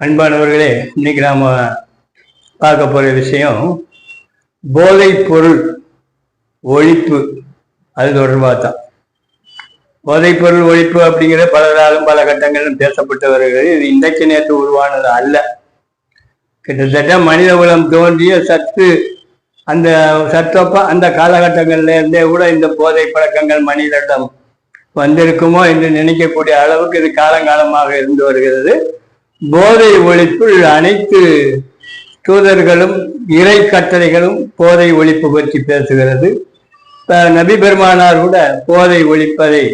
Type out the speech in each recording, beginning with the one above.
அன்பானவர்களே இன்னைக்கு நாம பார்க்க போற விஷயம் போதைப் பொருள் ஒழிப்பு. அது தொடர்பாக தான். போதைப் பொருள் ஒழிப்பு அப்படிங்கிற பலராலும் பல கட்டங்களிலும் பேசப்பட்டவர்கள் இது இன்றைக்கு நேற்று உருவானது அல்ல. கிட்டத்தட்ட மனித குலம் தோன்றிய சத்து அந்த சத்தப்ப அந்த காலகட்டங்கள்ல இருந்தே கூட இந்த போதை பழக்கங்கள் மனிதனிடம் வந்திருக்குமோ என்று நினைக்கக்கூடிய அளவுக்கு இது காலங்காலமாக இருந்து வருகிறது. போதை ஒழிப்பில் அனைத்து தூதர்களும் இறை கட்டளைகளும் போதை ஒழிப்பு பற்றி பேசுகிறது. நபி பெருமானார் கூட போதை ஒழிப்பதை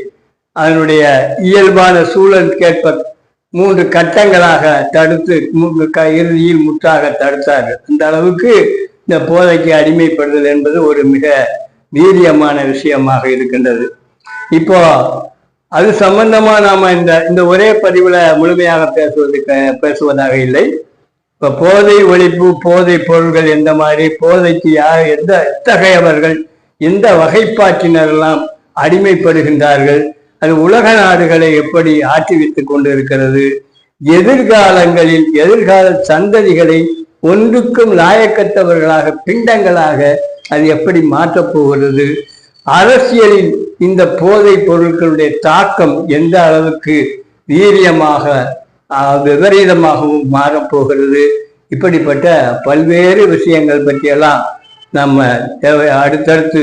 அதனுடைய இயல்பான சூழல் கேட்ப மூன்று கட்டங்களாக தடுத்து க- இறுதியில் முற்றாக தடுத்தார்கள். அந்த அளவுக்கு இந்த போதைக்கு அடிமைப்படுதல் என்பது ஒரு மிக வீரியமான விஷயமாக இருக்கின்றது. இப்போ அது சம்பந்தமா நாம இந்த இந்த ஒரே பதிவுல முழுமையாக பேசுவது பேசுவதாக இல்லை. இப்ப போதை ஒழிப்பு போதை பொருள்கள் எந்த மாதிரி போதைக்கு யார் எந்த எத்தகையவர்கள் எந்த வகைப்பாட்டினரெல்லாம் அடிமைப்படுகின்றார்கள் அது உலக நாடுகளை எப்படி ஆற்றிவித்துக் கொண்டு இருக்கிறது எதிர்காலங்களில் எதிர்கால சந்ததிகளை ஒன்றுக்கும் லாயக்கற்றவர்களாக பிண்டங்களாக அது எப்படி மாற்றப் போகிறது அரசியலில் இந்த போதைப் பொருட்களுடைய தாக்கம் எந்த அளவுக்கு வீரியமாக விபரீதமாகவும் மாறப்போகிறது இப்படிப்பட்ட பல்வேறு விஷயங்கள் பற்றியெல்லாம் நம்ம தேவை அடுத்தடுத்து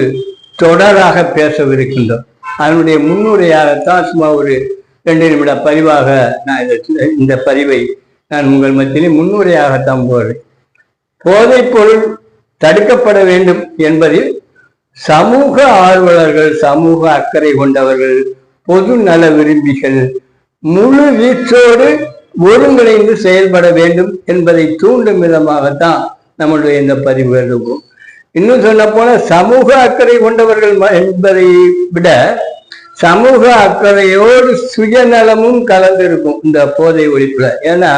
தொடராக பேசவிருக்கின்றோம். அதனுடைய முன்னுரையாகத்தான் சும்மா ஒரு ரெண்டு நிமிட பதிவாக நான் இதை இந்த பதிவை நான் உங்கள் மத்தியிலே முன்னுரையாகத்தான் போடுறேன். போதைப் பொருள் தடுக்கப்பட வேண்டும் என்பதில் சமூக ஆர்வலர்கள் சமூக அக்கறை கொண்டவர்கள் பொது நல விரும்பிகள் முழு வீச்சோடு ஒருங்கிணைந்து செயல்பட வேண்டும் என்பதை தூண்டும் விதமாகத்தான் நம்மளுடைய இந்த பதிவு இருக்கும். இன்னும் சொல்ல போல சமூக அக்கறை கொண்டவர்கள் ம- என்பதை விட சமூக அக்கறையோடு சுயநலமும் கலந்திருக்கும் இந்த போதை ஒழிப்புல. ஏன்னா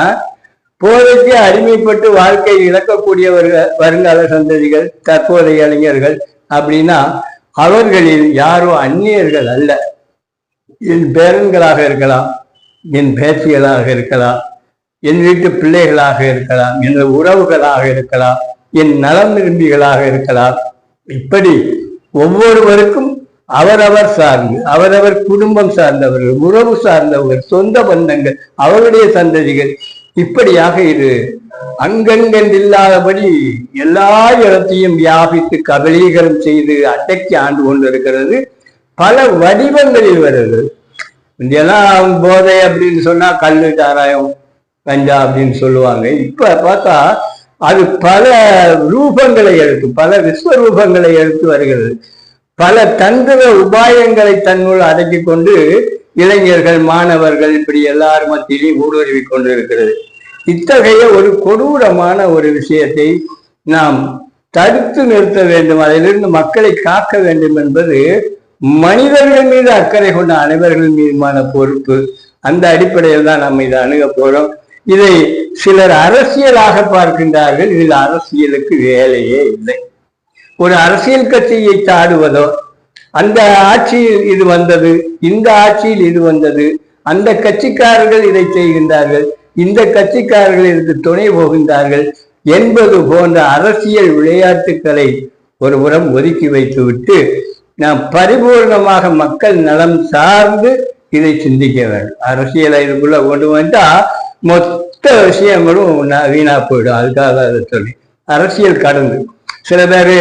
போதைக்கு அடிமைப்பட்டு வாழ்க்கை இழக்கக்கூடியவர்கள் வருங்கால சந்ததிகள் தற்போதைய இளைஞர்கள் அப்படின்னா அவர்களில் யாரும் அந்நியர்கள் அல்ல. என் பேரன்களாக இருக்கலாம் என் பேச்சிகளாக இருக்கலாம் என் வீட்டு பிள்ளைகளாக இருக்கலாம் என் உறவுகளாக இருக்கலாம் என் நலம் விரும்பிகளாக இருக்கலாம். இப்படி ஒவ்வொருவருக்கும் அவரவர் சார்ந்து அவரவர் குடும்பம் சார்ந்தவர்கள் உறவு சார்ந்தவர்கள் சொந்த பந்தங்கள் அவருடைய சந்ததிகள் இப்படியாக இது. அங்கங்கென்றில்லாதபடி எல்லா இடத்தையும் வியாபித்து கபலீகரம் செய்து அடக்கி ஆண்டு கொண்டிருக்கிறது. பல வடிவங்களில் வருது. முந்தையெல்லாம் போதை அப்படின்னு சொன்னா கல்லு சாராயம் கஞ்சா அப்படின்னு சொல்லுவாங்க. இப்ப பார்த்தா அது பல ரூபங்களை எடுத்து பல விஸ்வரூபங்களை எடுத்து வருகிறது. பல தந்திர உபாயங்களை தன்னுள் அடக்கி கொண்டு இளைஞர்கள் மாணவர்கள் இப்படி எல்லார் மத்தியிலையும் ஊடுருவி கொண்டிருக்கிறது. இத்தகைய ஒரு கொடூரமான ஒரு விஷயத்தை நாம் தடுத்து நிறுத்த வேண்டும். அதிலிருந்து மக்களை காக்க வேண்டும் என்பது மனிதர்கள் மீது அக்கறை கொண்ட அனைவர்கள் மீதுமான பொறுப்பு. அந்த அடிப்படையில் தான் நம்ம இதை அணுக போறோம். இதை சிலர் அரசியலாக பார்க்கின்றார்கள். இதில் அரசியலுக்கு வேலையே இல்லை. ஒரு அரசியல் கட்சியை சாடுவதோ அந்த ஆட்சியில் இது வந்தது இந்த ஆட்சியில் இது வந்தது. அந்த கட்சிக்காரர்கள் இதை செய்கின்றார்கள். இந்த கட்சிக்காரர்கள் இதற்கு துணை போகின்றார்கள் என்பது போன்ற அரசியல் விளையாட்டுக்களை ஒரு புறம் ஒதுக்கி வைத்துவிட்டு நாம் பரிபூர்ணமாக மக்கள் நலம் சார்ந்து இதை சிந்திக்க வேண்டும். அரசியலை இதுக்குள்ள கொண்டு வந்தா மொத்த விஷயங்களும் வீணா போயிடும். அதுக்காக அதை சொல்லி அரசியல் கடந்து சில பேர்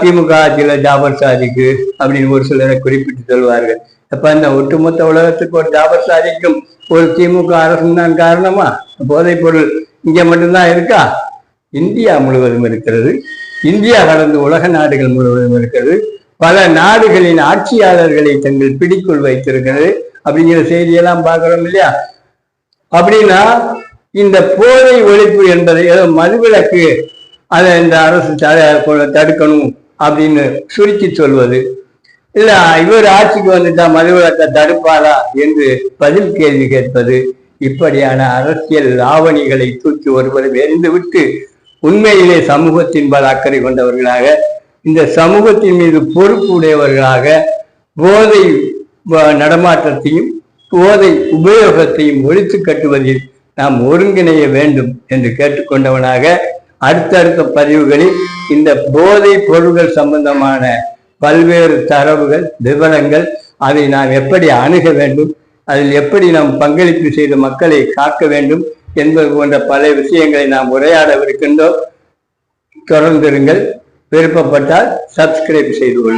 திமுக ஆட்சியில் ஜாபர் சாதிக்கு அப்படின்னு ஒரு சிலரை குறிப்பிட்டு சொல்வார்கள். அப்ப இந்த ஒட்டுமொத்த உலகத்துக்கு ஒரு ஜாபர் சாதிக்கும் ஒரு திமுக அரசு தான் காரணமா? போதைப் பொருள் இங்க மட்டும்தான் இருக்கா? இந்தியா முழுவதும் இருக்கிறது. இந்தியா கடந்து உலக நாடுகள் முழுவதும் இருக்கிறது. பல நாடுகளின் ஆட்சியாளர்களை தங்கள் பிடிக்குள் வைத்திருக்கிறது. அப்படிங்கிற செய்தியெல்லாம் பார்க்கிறோம் இல்லையா? அப்படின்னா இந்த போதை ஒழிப்பு என்பதை ஏதோ மதுவிலக்கு அதை இந்த அரசு தடுக்கணும் அப்படின்னு சுருக்கி சொல்வது. இல்ல இவர் ஆட்சிக்கு வந்துட்டா மதுவிலக்கை தடுப்பாரா என்று பதில் கேள்வி கேட்பது இப்படியான அரசியல் ஆவணிகளை தூக்கி ஒருவர் எரிந்துவிட்டு உண்மையிலே சமூகத்தின் பல அக்கறை கொண்டவர்களாக இந்த சமூகத்தின் மீது பொறுப்பு உடையவர்களாக போதை நடமாற்றத்தையும் நடமாட்டத்தையும் போதை உபயோகத்தையும் ஒழித்து கட்டுவதில் நாம் ஒருங்கிணைய வேண்டும் என்று கேட்டுக்கொண்டவனாக அடுத்தடுத்த பதிவுகளில் இந்த போதை பொருள்கள் சம்பந்தமான பல்வேறு தரவுகள் விவரங்கள் அதை நாம் எப்படி அணுக வேண்டும் அதில் எப்படி நாம் பங்களிப்பு செய்து மக்களை காக்க வேண்டும் என்பது போன்ற பல விஷயங்களை நாம் உரையாடவிருக்கின்றோம். தொடர்ந்திருங்கள். விருப்பப்பட்டால் சப்ஸ்கிரைப் செய்து கொள்ளுங்கள்